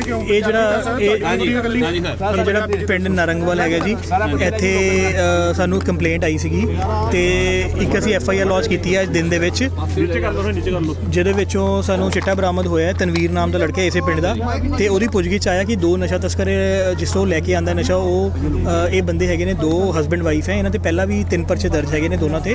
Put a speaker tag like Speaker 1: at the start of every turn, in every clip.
Speaker 1: ਕਿਉਂ?
Speaker 2: ਇਹ ਜਿਹੜਾ ਇਹ ਇਹ ਜਿਹੜਾ ਪਿੰਡ ਨਰੰਗਵਾਲ ਹੈਗਾ ਜੀ ਇੱਥੇ ਸਾਨੂੰ ਕੰਪਲੇਂਟ ਆਈ ਸੀਗੀ ਤੇ ਇੱਕ ਅਸੀਂ ਐਫ ਆਈ ਆਰ ਲੌਂਚ ਕੀਤੀ ਹੈ ਅੱਜ ਦਿਨ ਦੇ ਵਿੱਚ। ਜਿਹਦੇ ਵਿੱਚੋਂ ਸਾਨੂੰ ਚਿੱਟਾ ਬਰਾਮਦ ਹੋਇਆ ਹੈ ਤਨਵੀਰ ਨਾਮ ਦਾ ਲੜਕਾ ਇਸੇ ਪਿੰਡ ਦਾ ਤੇ ਉਹਦੀ ਪੁੱਛਗਿੱਛ ਆਇਆ ਕਿ ਦੋ ਨਸ਼ਾ ਤਸਕਰ ਜਿਸ ਤੋਂ ਲੈ ਕੇ ਆਂਦਾ ਨਸ਼ਾ ਉਹ ਇਹ ਬੰਦੇ ਹੈਗੇ ਨੇ ਦੋ ਹਸਬੰਡ ਵਾਈਫ ਹੈ ਇਹਨਾਂ ਤੇ ਪਹਿਲਾਂ ਵੀ ਤਿੰਨ ਪਰਚੇ ਦਰਜ ਹੈਗੇ ਨੇ ਦੋਨਾਂ ਤੇ।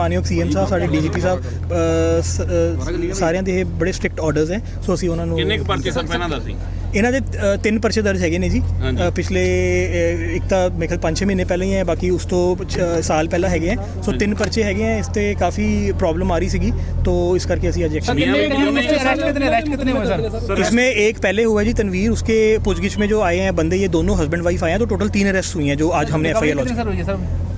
Speaker 2: ਮਾਨਯੋਗ ਸੀਐਮ ਸਾਹਿਬ ਸਾਡੇ ਡੀਜੀਪੀ ਸਾਹਿਬ ਸਾਰਿਆਂ ਦੇ ਇਹ ਬੜੇ ਸਟ੍ਰਿਕਟ ਆਰਡਰਸ ਹੈ ਸੋ ਅਸੀਂ ਉਹਨਾਂ ਨੂੰ
Speaker 3: ਕਿੰਨੇ ਕੁ ਪਰਚੇ ਸਰ ਪਹਿਲਾਂ ਦੱਸੀ
Speaker 2: ਇਹਨਾਂ ਦੇ ਤਿੰਨ ਪਰਚੇ ਦਰਜ ਹੈਗੇ ਨੇ ਜੀ। ਪਿਛਲੇ ਇੱਕ ਤਾਂ ਮੇਰੇ 5-6 ਮਹੀਨੇ ਪਹਿਲਾਂ ਹੀ ਹੈ ਬਾਕੀ ਉਸ ਤੋਂ ਸਾਲ ਪਹਿਲਾਂ ਹੈਗੇ ਹੈ। ਸੋ ਤਿੰਨ ਪਰਚੇ ਹੈਗੇ ਹੈ ਇਸ ਤੇ ਕਾਫੀ ਪ੍ਰੋਬਲਮ ਆ ਰਹੀ ਸੀਗੀ ਤੋਂ ਇਸ ਕਰਕੇ ਅਸੀਂ ਅੱਜ ਐਕਸ਼ਨ कितने कितने अरेस्ट कितने अरेस्ट कितने हुए सर इसमें एक पहले हुआ है जी तनवीर उसके पूछगिछ में जो आए हैं बंदे ये दोनों हस्बैंड वाइफ आए हैं तो टोटल तीन अरेस्ट हुई हैं जो आज हमने एफ आई आर कितने सर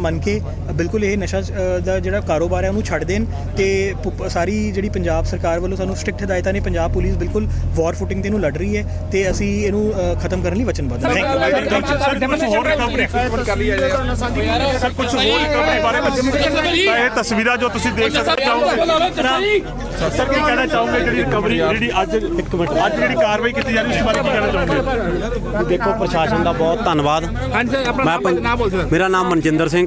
Speaker 2: ਮੰਨ ਕੇ ਬਿਲਕੁਲ ਇਹ ਨਸ਼ਾ ਦਾ ਜਿਹੜਾ ਕਾਰੋਬਾਰ ਹੈ ਉਹਨੂੰ ਛੱਡ ਦੇਣ ਤੇ ਸਾਰੀ ਜਿਹੜੀ ਪੰਜਾਬ ਸਰਕਾਰ ਵੱਲੋਂ ਸਾਨੂੰ ਸਟ੍ਰਿਕਟ ਹਦਾਇਤਾਂ ਨੇ ਪੰਜਾਬ ਪੁਲਿਸ ਬਿਲਕੁਲ ਵਾਰ ਫੁਟਿੰਗ ਤੇ ਇਹਨੂੰ ਲੜ ਰਹੀ ਹੈ ਤੇ ਅਸੀਂ ਇਹਨੂੰ ਖਤਮ ਕਰਨ ਲਈ ਵਚਨਬੱਧ ਹਾਂ ਥੈਂਕ ਯੂ
Speaker 1: ਸਰ ਕੁਝ ਹੋਰ ਰਿਕਵਰੀ ਕਰ ਲਈ ਸਰ ਕੁਝ ਹੋਰ ਰਿਕਵਰੀ ਬਾਰੇ ਤਾਂ ਇਹ ਤਸਵੀਰਾਂ ਜੋ ਤੁਸੀਂ ਦੇਖ ਸਕਦੇ ਚਾਹੋਗੇ ਸਰ ਕੀ ਕਹਿਣਾ ਚਾਹੋਗੇ ਜਿਹੜੀ ਰਿਕਵਰੀ ਜਿਹੜੀ ਅੱਜ ਇੱਕ ਮਿੰਟ ਅੱਜ ਜਿਹੜੀ ਕਾਰਵਾਈ ਕੀਤੀ ਜਾ ਰਹੀ ਉਸ ਬਾਰੇ ਕੀ ਕਹਿਣਾ ਚਾਹੋਗੇ
Speaker 4: ਦੇਖੋ ਪ੍ਰਸ਼ਾਸਨ ਦਾ ਬਹੁਤ ਧੰਨਵਾਦ ਮੈਂ ਮੇਰਾ ਨਾਮ ਮਨਜਿੰਦਰ ਸਿੰਘ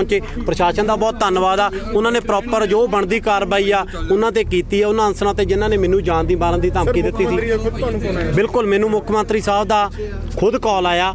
Speaker 4: ਪਹੁੰਚੇ। ਪ੍ਰਸ਼ਾਸਨ ਦਾ ਬਹੁਤ ਧੰਨਵਾਦ ਆ। ਉਹਨਾਂ ਨੇ ਪ੍ਰੋਪਰ ਜੋ ਬਣਦੀ ਕਾਰਵਾਈ ਆ ਉਹਨਾਂ ਤੇ ਕੀਤੀ ਆ। ਉਹਨਾਂ ਅਨਸਰਾਂ ਤੇ ਜਿਨ੍ਹਾਂ ਨੇ ਮੈਨੂੰ ਜਾਨ ਦੀ ਮਾਰਨ ਦੀ ਧਮਕੀ ਦਿੱਤੀ ਸੀ। ਬਿਲਕੁਲ ਮੈਨੂੰ ਮੁੱਖ ਮੰਤਰੀ ਸਾਹਿਬ ਦਾ ਖੁਦ ਕਾਲ ਆਇਆ।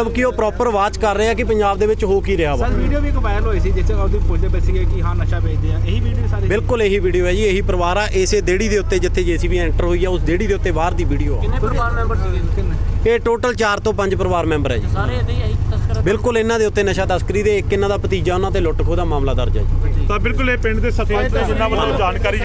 Speaker 4: ਕਿ ਉਹ ਪ੍ਰੋਪਰ ਵਾਚ ਕਰ ਰਿਹਾ ਕਿ ਪੰਜਾਬ ਦੇ ਵਿੱਚ ਹੋ ਕੀ ਰਿਹਾ ਵਾ।
Speaker 5: ਸਰ ਵੀਡੀਓ ਵੀ ਇੱਕ ਵਾਇਰਲ ਹੋਈ ਸੀ ਜਿਸ ਚ ਉਹਦੀ ਪੁੱਛਦੇ ਪਏ ਸੀਗੇ ਕਿ ਹਾਂ ਨਸ਼ਾ ਵੇਚਦੇ ਆ। ਇਹੀ ਵੀਡੀਓ ਸਾਰੇ?
Speaker 4: ਬਿਲਕੁਲ ਇਹੀ ਵੀਡੀਓ ਹੈ ਜੀ ਇਹੀ ਪਰਿਵਾਰ ਆ ਇਸੇ ਦੇੜੀ ਦੇ ਉੱਤੇ ਜਿੱਥੇ ਜੀਸੀਬੀ ਐਂਟਰ ਹੋਈ ਆ ਉਸ ਦੇੜੀ ਦੇ ਉੱਤੇ ਬਾਹਰ ਦੀ ਵੀਡੀਓ ਆ।
Speaker 5: ਕਿੰਨੇ ਪਰਿਵਾਰ ਮੈਂਬਰ ਸੀਗੇ?
Speaker 4: ਇਹ ਟੋਟਲ 4 ਤੋਂ 5 ਪਰਿਵਾਰ ਮੈਂਬਰ ਹੈ ਜੀ।
Speaker 5: ਸਾਰੇ ਇਹਦੇ ਹੀ ਤਸਕਰ
Speaker 4: ਬਿਲਕੁਲ ਇਹਨਾਂ ਦੇ ਉੱਤੇ ਨਸ਼ਾ ਤਸਕਰੀ ਦੇ ਇੱਕ ਇਹਨਾਂ ਦਾ ਭਤੀਜਾ ਉਹਨਾਂ ਤੇ ਲੁੱਟ ਖੋਹ ਦਾ ਮਾਮਲਾ ਦਰਜ ਹੈ ਜੀ।
Speaker 1: ਤਾਂ ਬਿਲਕੁਲ ਇਹ ਪਿੰਡ ਦੇ ਸਰਪੰਚ ਨੇ ਜਿਨ੍ਹਾਂ ਵੱਲੋਂ ਜਾਣਕਾਰੀ